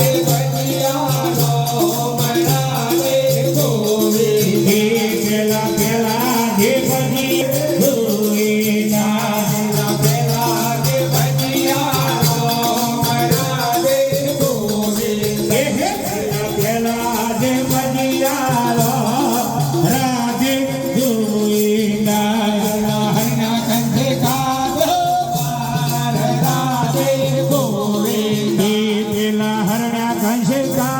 रे बनिया Deus.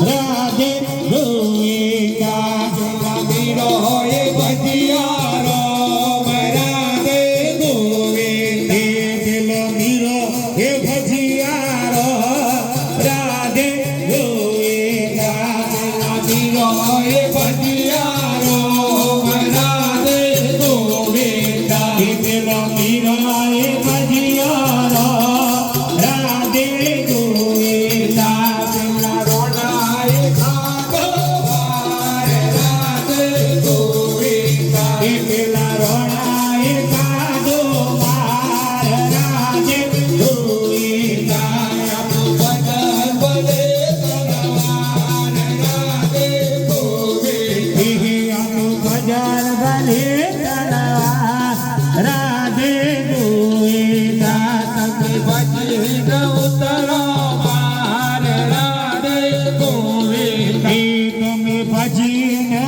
રાધે ગોવિંદા રમીનો હોય બધિયારો રાધે ગોવિંદે દિલ મીરો હે ಮಜೀನಾ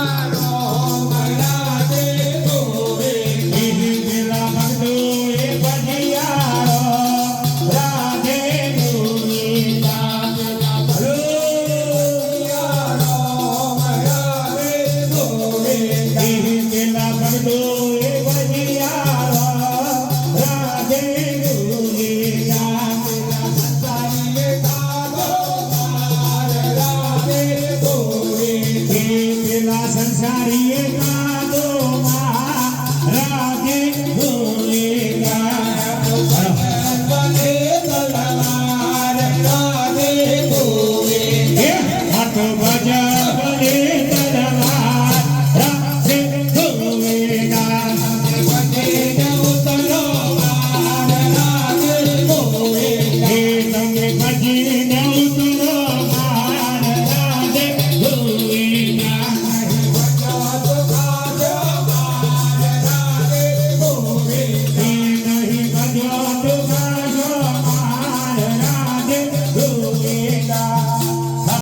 Claro. রাধে